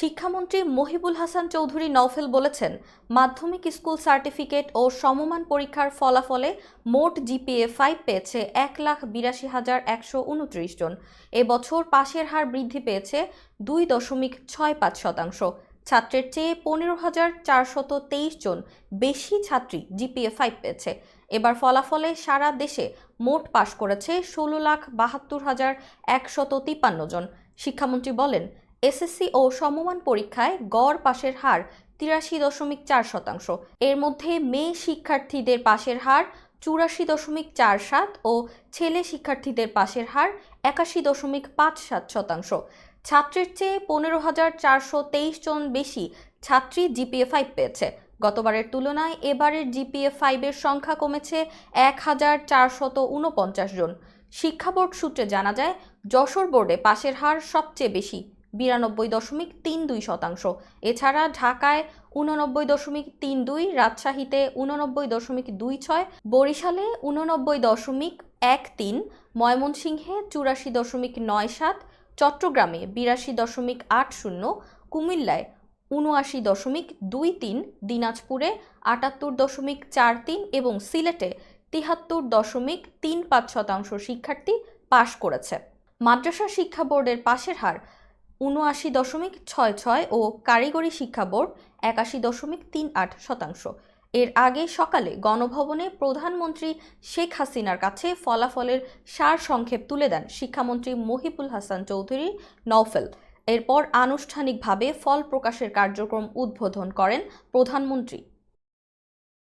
শিক্ষামন্ত্রী মহিবুল হাসান চৌধুরী নওফেল বলেছেন, মাধ্যমিক স্কুল সার্টিফিকেট ও সমমান পরীক্ষার ফলাফলে মোট জিপিএ ফাইভ পেয়েছে এক লাখ বিরাশি হাজার একশো উনত্রিশ জন। এবছর পাশের হার বৃদ্ধি পেয়েছে দুই দশমিক ছয় পাঁচ শতাংশ। ছাত্রের চেয়ে পনেরো হাজার চারশত তেইশ জন বেশি ছাত্রী জিপিএ ফাইভ পেয়েছে। এবার ফলাফলে সারা দেশে মোট পাশ করেছে ষোলো লাখ বাহাত্তর হাজার একশত তিপ্পান্ন জন। শিক্ষামন্ত্রী বলেন এসএসসি ও সমমান পরীক্ষায় গড় পাশের হার তিরাশি দশমিক চার শতাংশ। এর মধ্যে মেয়ে শিক্ষার্থীদের পাশের হার চুরাশি দশমিক চার সাত ও ছেলে শিক্ষার্থীদের পাশের হার একাশি দশমিক পাঁচ সাত শতাংশ। ছাত্রের চেয়ে পনেরো হাজার চারশো তেইশ জন বেশি ছাত্রী জিপিএ ফাইভ পেয়েছে। গতবারের তুলনায় এবারের জিপিএ ফাইভের সংখ্যা কমেছে এক হাজার চারশত উনপঞ্চাশ জন। শিক্ষা বোর্ড সূত্রে জানা যায়, যশোর বোর্ডে পাশের হার সবচেয়ে বেশি। বিরানব্বই দশমিক তিন দুই শতাংশ। এছাড়া ঢাকায় উননব্বই দশমিক তিন দুই, রাজশাহীতে উননব্বই দশমিক দুই ছয়, বরিশালে উননব্বই দশমিক এক তিন, ময়মনসিংহে চুরাশি দশমিক নয় সাত, চট্টগ্রামে বিরাশি দশমিক আট শূন্য, কুমিল্লায় উনআশি দশমিক দুই তিন, দিনাজপুরে আটাত্তর দশমিক চার তিন এবং সিলেটে তিহাত্তর দশমিক তিন পাঁচ শতাংশ শিক্ষার্থী পাশ করেছে। মাদ্রাসা শিক্ষা বোর্ডের পাশের হার উনআশি দশমিক ছয় ছয় ও কারিগরি শিক্ষা বোর্ড একাশি দশমিক তিন আট শতাংশ। এর আগে সকালে গণভবনে প্রধানমন্ত্রী শেখ হাসিনার কাছে ফলাফলের সার সংক্ষেপ তুলে দেন শিক্ষামন্ত্রী মহিবুল হাসান চৌধুরী নওফেল। এরপর আনুষ্ঠানিকভাবে ফল প্রকাশের কার্যক্রম উদ্বোধন করেন প্রধানমন্ত্রী।